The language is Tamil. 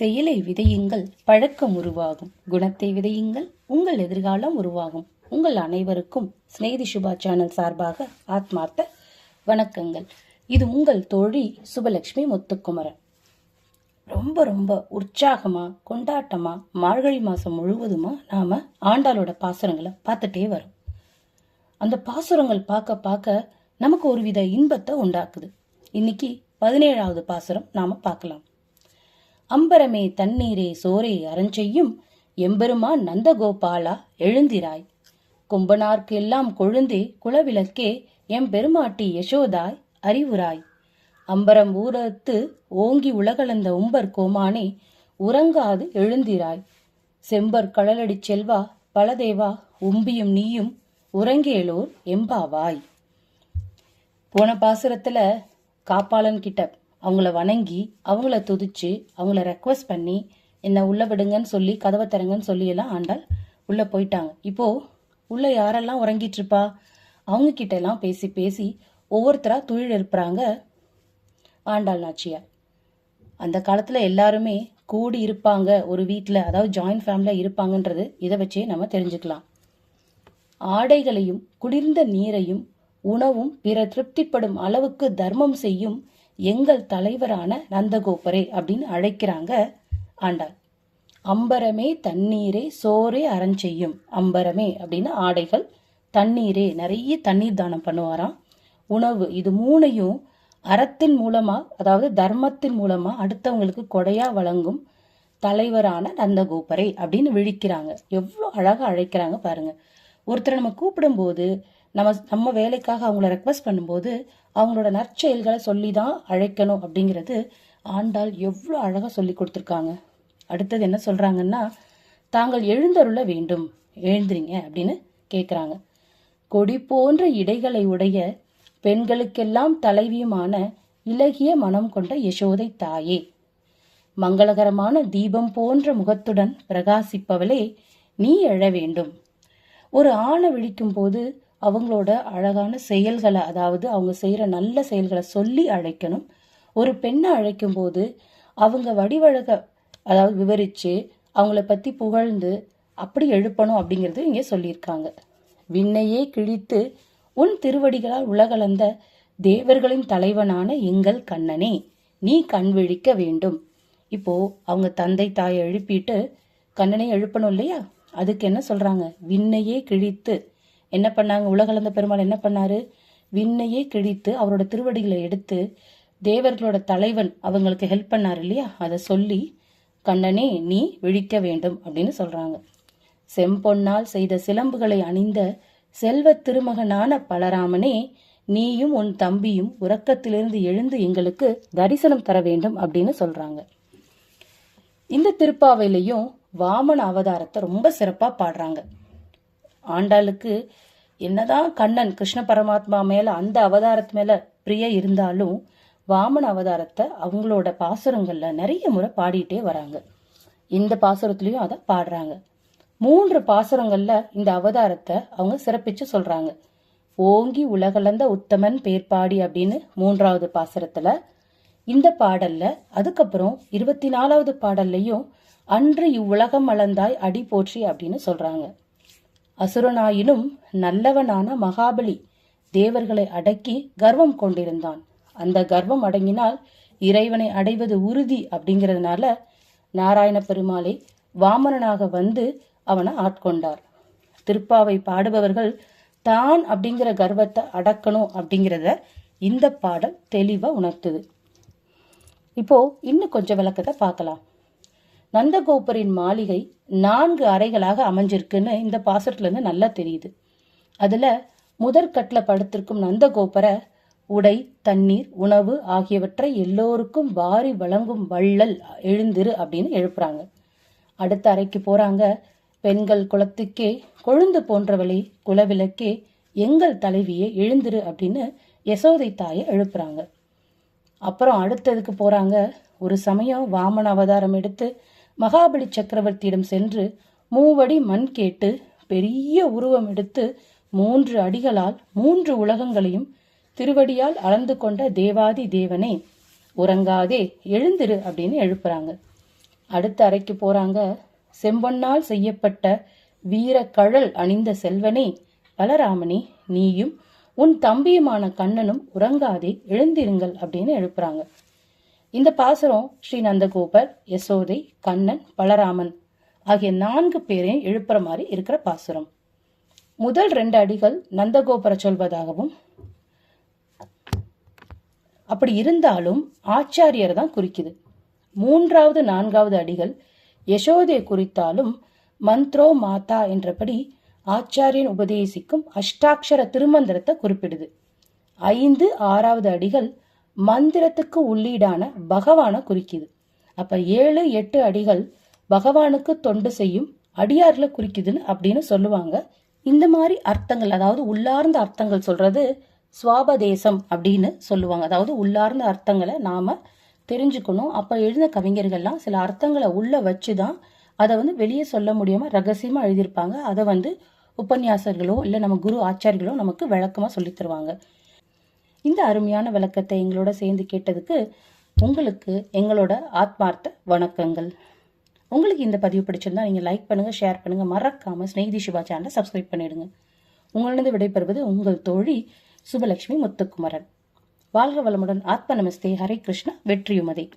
செயலை விதையுங்கள் பழக்கம் உருவாகும். குணத்தை விதையுங்கள் உங்கள் எதிர்காலம் உருவாகும். உங்கள் அனைவருக்கும் ஸ்நேதி சுபா சேனல் சார்பாக ஆத்மார்த்த வணக்கங்கள். இது உங்கள் தோழி சுபலட்சுமி முத்துக்குமரன். ரொம்ப ரொம்ப உற்சாகமா கொண்டாட்டமா மார்கழி மாசம் முழுவதுமா நாம ஆண்டாளோட பாசுரங்களை பார்த்துட்டே வரோம். அந்த பாசுரங்கள் பார்க்க பார்க்க நமக்கு ஒருவித இன்பத்தை உண்டாக்குது. இன்னைக்கு பதினேழாவது பாசுரம் நாம பார்க்கலாம். அம்பரமே தண்ணீரே சோரே அரஞ்செய்யும் எம்பெருமான் நந்தகோபாலா எழுந்திராய். கும்பனார்க்கு எல்லாம் கொழுந்தே குலவிளக்கே எம்பெருமாட்டி யசோதாய் அறிவுராய் அம்பரம் ஊரத்து ஓங்கி உலகளந்த உம்பர் கோமானே உறங்காது எழுந்திராய். செம்பர் கடலடி செல்வா பலதேவா உம்பியும் நீயும் உறங்கேலோர் எம்பாவாய். போன பாசுரத்துல காப்பாளன் கிட்ட அவங்கள வணங்கி அவங்கள துதிச்சு அவங்கள ரெக்வஸ்ட் பண்ணி என்ன உள்ள விடுங்கன்னு சொல்லி கதவை தரங்கன்னு சொல்லி எல்லாம் ஆண்டாள் உள்ள போயிட்டாங்க. இப்போ உள்ள யாரெல்லாம் உறங்கிட்டு இருப்பா அவங்க கிட்டெல்லாம் பேசி பேசி ஒவ்வொருத்தரா துழில் எழுப்புறாங்க ஆண்டாள் நாச்சியார். அந்த காலத்தில் எல்லாருமே கூடி இருப்பாங்க. ஒரு வீட்டில் அதாவது ஜாயிண்ட் ஃபேமிலியாக இருப்பாங்கன்றது இதை வச்சே நம்ம தெரிஞ்சுக்கலாம். ஆடைகளையும் குளிர்ந்த நீரையும் உணவும் பிற திருப்திப்படும் அளவுக்கு தர்மம் செய்யும் எங்கள் தலைவரான நந்தகோபரே அப்படின்னு அழைக்கிறாங்க ஆண்டாள். அம்பரமே தண்ணீரே சோரே அறஞ்செய்யும் அம்பரமே அப்படின்னு ஆடைகள் தண்ணீரே நிறைய தண்ணீர் தானம் பண்ணுவாராம். உணவு இது மூணையும் அறத்தின் மூலமா அதாவது தர்மத்தின் மூலமா அடுத்தவங்களுக்கு கொடையா வழங்கும் தலைவரான நந்தகோபரை அப்படின்னு விழிக்கிறாங்க. எவ்வளோ அழகாக அழைக்கிறாங்க பாருங்க. ஒருத்தரை நம்ம கூப்பிடும்போது நம்ம நம்ம வேலைக்காக அவங்கள ரெக்வஸ்ட் பண்ணும்போது அவங்களோட நற்செயல்களை சொல்லி தான் அழைக்கணும் அப்படிங்கிறது ஆண்டாள் எவ்வளோ அழகாக சொல்லி கொடுத்துருக்காங்க. அடுத்தது என்ன சொல்கிறாங்கன்னா தாங்கள் எழுந்தருள வேண்டும். எழுந்துறீங்க அப்படின்னு கேட்குறாங்க கொடி போன்ற இடைகளை உடைய பெண்களுக்கெல்லாம் தலைவியுமான இலகிய மனம் கொண்ட யசோதை தாயே. மங்களகரமான தீபம் போன்ற முகத்துடன் பிரகாசிப்பவளே நீ எழ வேண்டும். ஒரு ஆணை விழிக்கும் போது அவங்களோட அழகான செயல்களை அதாவது அவங்க செய்கிற நல்ல செயல்களை சொல்லி அழைக்கணும். ஒரு பெண்ணை அழைக்கும்போது அவங்க வடிவழக அதாவது விவரித்து அவங்கள பற்றி புகழ்ந்து அப்படி எழுப்பணும் அப்படிங்கிறது இங்கே சொல்லியிருக்காங்க. விண்ணையே கிழித்து உன் திருவடிகளால் உலகளந்த தேவர்களின் தலைவனான எங்கள் கண்ணனே நீ கண் விழிக்க வேண்டும். இப்போ அவங்க தந்தை தாயை எழுப்பிட்டு கண்ணனை எழுப்பணும் இல்லையா? அதுக்கு என்ன சொல்றாங்க? விண்ணையே கிழித்து. என்ன பண்ணாங்க? உலகளந்த பெருமாள் என்ன பண்ணாரு? விண்ணையே கிழித்து அவரோட திருவடிகளை எடுத்து தேவர்களோட தலைவன் அவங்களுக்கு ஹெல்ப் பண்ணாரு இல்லையா? அதை சொல்லி கண்ணனே நீ விழிக்க வேண்டும் அப்படின்னு சொல்றாங்க. செம்பொன்னால் செய்த சிலம்புகளை அணிந்த செல்வ திருமகனான பலராமனே நீயும் உன் தம்பியும் உறக்கத்திலிருந்து எழுந்து எங்களுக்கு தரிசனம் தர வேண்டும் அப்படின்னு சொல்றாங்க. இந்த திருப்பாவையிலையும் வாமன அவதாரத்தை ரொம்ப சிறப்பாக பாடுறாங்க. ஆண்டாளுக்கு என்னதான் கண்ணன் கிருஷ்ண பரமாத்மா மேல அந்த அவதாரத்து மேல பிரிய இருந்தாலும் வாமன அவதாரத்தை அவங்களோட பாசுரங்கள்ல நிறைய முறை பாடிட்டே வராங்க. இந்த பாசுரத்துலேயும் அதை பாடுறாங்க. மூன்று பாசுரங்கள்ல இந்த அவதாரத்தை அவங்க சிறப்பிச்சு சொல்றாங்க. ஓங்கி உலகலந்த உத்தமன் பேர்பாடி அப்படின்னு மூன்றாவது பாசுரத்துல. இந்த பாடல்ல அதுக்கப்புறம் இருபத்தி நாலாவது பாடல்லையும் அன்று இவ்வுலகம் அளந்தாய் அடி போற்றி அப்படின்னு சொல்றாங்க. அசுரனாயினும் நல்லவனான மகாபலி தேவர்களை அடக்கி கர்வம் கொண்டிருந்தான். அந்த கர்வம் அடங்கினால் இறைவனை அடைவது உறுதி அப்படிங்கிறதுனால நாராயண பெருமாளை வாமனனாக வந்து அவனை ஆட்கொண்டார். திருப்பாவை பாடுபவர்கள் தான் அப்படிங்கிற கர்வத்தை அடக்கணும் அப்படிங்கிறத இந்த பாடல் தெளிவாக உணர்த்துது. இப்போ இன்னும் கொஞ்சம் விளக்கத்தை பார்க்கலாம். நந்தகோபரின் மாளிகை நான்கு அறைகளாக அமைஞ்சிருக்குன்னு இந்த பாசட்டிலேருந்து நல்லா தெரியுது. அதில் முதற்கட்டில் படுத்திருக்கும் நந்தகோபரை உடை தண்ணீர் உணவு ஆகியவற்றை எல்லோருக்கும் வாரி வழங்கும் வள்ளல் எழுந்திரு அப்படின்னு எழுப்புறாங்க. அடுத்த அறைக்கு போறாங்க. பெண்கள் குலத்துக்கே கொழுந்து போன்றவளை குலவிளக்கே எங்கள் தலைவியே எழுந்திரு அப்படின்னு யசோதை தாயை எழுப்புறாங்க. அப்புறம் அடுத்ததுக்கு போறாங்க. ஒரு சமயம் வாமன அவதாரம் எடுத்து மகாபலி சக்கரவர்த்தியிடம் சென்று மூவடி மண் கேட்டு பெரிய உருவம் எடுத்து மூன்று அடிகளால் மூன்று உலகங்களையும் திருவடியால் அளந்து கொண்ட தேவாதி தேவனே உறங்காதே எழுந்திரு அப்படின்னு எழுப்புறாங்க. அடுத்த அறைக்கு போறாங்க. செம்பொன்னால் செய்யப்பட்ட வீர கழல் அணிந்த செல்வனே பலராமனே நீயும் உன் தம்பியுமான கண்ணனும் உறங்காதே எழுந்திருங்கள் அப்படின்னு எழுப்புறாங்க. இந்த பாசுரம் ஸ்ரீ நந்தகோபர் யசோதை கண்ணன் பலராமன் ஆகிய நான்கு பேரையும் எழுப்புற மாதிரி இருக்கிற பாசுரம். முதல் ரெண்டு அடிகள் நந்தகோபுர சொல்வதாகவும் அப்படி இருந்தாலும் ஆச்சாரியர் தான் குறிக்குது. மூன்றாவது நான்காவது அடிகள் யசோதையை குறித்தாலும் மந்த்ரோ மாதா என்றபடி ஆச்சாரியன் உபதேசிக்கும் அஷ்டாட்சர திருமந்திரத்தை குறிப்பிடுது. ஐந்து ஆறாவது அடிகள் மந்திரத்துக்கு உள்ளீடான பகவானை குறிக்குது. அப்ப ஏழு எட்டு அடிகள் பகவானுக்கு தொண்டு செய்யும் அடியார்ல குறிக்குதுன்னு அப்படின்னு சொல்லுவாங்க. இந்த மாதிரி அர்த்தங்கள் அதாவது உள்ளார்ந்த அர்த்தங்கள் சொல்றது சுவாபதேசம் அப்படின்னு சொல்லுவாங்க. அதாவது உள்ளார்ந்த அர்த்தங்களை நாம தெரிஞ்சுக்கணும். அப்ப எழுந்த கவிஞர்கள்லாம் சில அர்த்தங்களை உள்ள வச்சு தான் அதை வந்து வெளியே சொல்ல முடியாம ரகசியமா எழுதியிருப்பாங்க. அதை வந்து உபன்யாசர்களோ இல்லை நம்ம குரு ஆச்சாரியர்களோ நமக்கு விளக்கமா சொல்லித் தருவாங்க. இந்த அருமையான விளக்கத்தை எங்களோட சேர்ந்து கேட்டதுக்கு உங்களுக்கு எங்களோட ஆத்மார்த்த வணக்கங்கள். உங்களுக்கு இந்த பதிவு பிடிச்சிருந்தா நீங்கள் லைக் பண்ணுங்கள் ஷேர் பண்ணுங்கள் மறக்காமல் ஸ்நேகிதி சிவா சேனலை சப்ஸ்கிரைப் பண்ணிடுங்க. உங்களிடம் விடைபெறுவது உங்கள் தோழி சுபலட்சுமி முத்துக்குமரன். வாழ்க வளமுடன். ஆத்ம நமஸ்தே. ஹரே கிருஷ்ணா. வெற்றியுமதே.